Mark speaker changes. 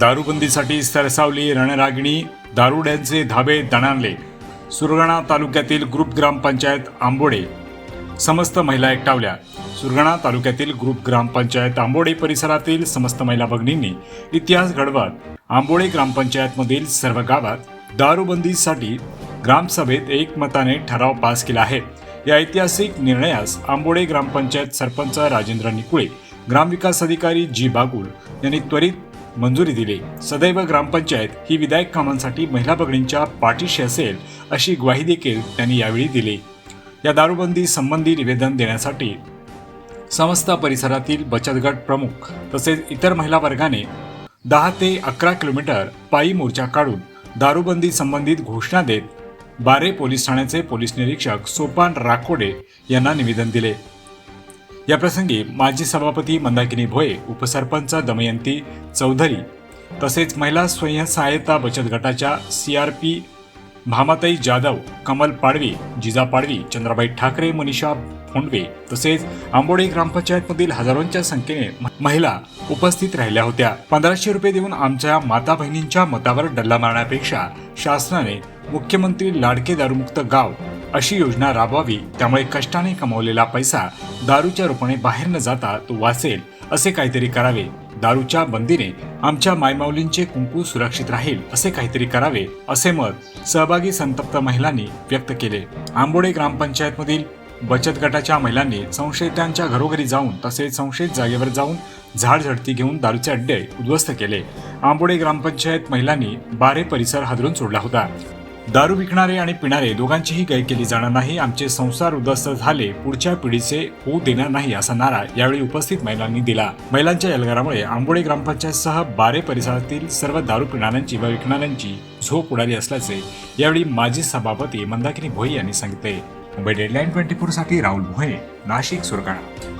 Speaker 1: दारूबंदीसाठी सरसावली रणरागिणी दारुड्यांचे धाबे दणाणले. सुरगाणा तालुक्यातील ग्रुप ग्रामपंचायत आंबोडे. समस्त महिला एकटावल्या. सुरगाणा तालुक्यातील ग्रुप ग्रामपंचायत आंबोडे परिसरातील समस्त महिला भगिनींनी इतिहास घडवत आंबोडे ग्रामपंचायतमधील सर्व गावात दारूबंदीसाठी ग्रामसभेत एकमताने ठराव पास केला आहे. या ऐतिहासिक निर्णयास आंबोडे ग्रामपंचायत सरपंच राजेंद्र निकुळे ग्रामविकास अधिकारी जी बागुल यांनी त्वरित मंजुरी दिली. सदैव ग्रामपंचायत ही विधायक कामांसाठी महिला पगडींच्या पाठीशी असेल अशी ग्वाही देखील त्यांनी यावेळी दिली. या दारूबंदी संबंधी निवेदन देण्यासाठी समस्त परिसरातील बचत गट प्रमुख तसेच इतर महिला वर्गाने दहा ते अकरा किलोमीटर पायी मोर्चा काढून दारूबंदी संबंधित घोषणा देत बारे पोलीस ठाण्याचे पोलीस निरीक्षक सोपान राकोडे यांना निवेदन दिले. याप्रसंगी माजी सभापती मंदाकिनी भोये उपसरपंच दमयंती चौधरी तसेच महिला स्वयंसहायता बचत गटाच्या C R P Bhamatai Jadhav Kamal Padvi Jija Padvi Chandrabai Thackeray Manisha Phondve तसेच आंबोडे ग्रामपंचायतमधील हजारोंच्या संख्येने महिला उपस्थित राहिल्या होत्या. पंधराशे रुपये देऊन आमच्या माता बहिणींच्या मतावर डल्ला मारण्यापेक्षा शासनाने मुख्यमंत्री लाडके दारूमुक्त गाव अशी योजना राबवावी त्यामुळे कष्टाने कमावलेला पैसा दारूच्या रूपाने बाहेर न जाता तो वाचेल असे काहीतरी करावे. दारूच्या बंदीने आमच्या मायमाऊलींचे कुंकू सुरक्षित राहील असे काहीतरी करावे असे मत सहभागी संतप्त महिलांनी व्यक्त केले. आंबोडे ग्रामपंचायतमधील बचत गटाच्या महिलांनी संशयितांच्या घरोघरी जाऊन तसेच संशयित जागेवर जाऊन झाड झडती घेऊन दारूचे अड्डे उद्ध्वस्त केले. आंबोडे ग्रामपंचायत महिलांनी बारे परिसर हादरून सोडला होता. दारू विकणारे आणि पिणारे दोघांचीही गय केली जाणार नाही. आमचे संसार उद्ध्वस्त झाले. पुढच्या पिढीचे होऊ देणार नाही असा नारा यावेळी उपस्थित महिलांनी दिला. महिलांच्या एल्गारामुळे आंबोडे ग्रामपंचायतसह बारे परिसरातील सर्व दारू पिणाऱ्यांची व विकणाऱ्यांची झोप उडाली असल्याचे यावेळी माजी सभापती मंदाकिनी भोई यांनी सांगितले. मुंबई डेडलाईन ट्वेंटी फोरसाठी राहुल भोये नाशिक सुरगाणा.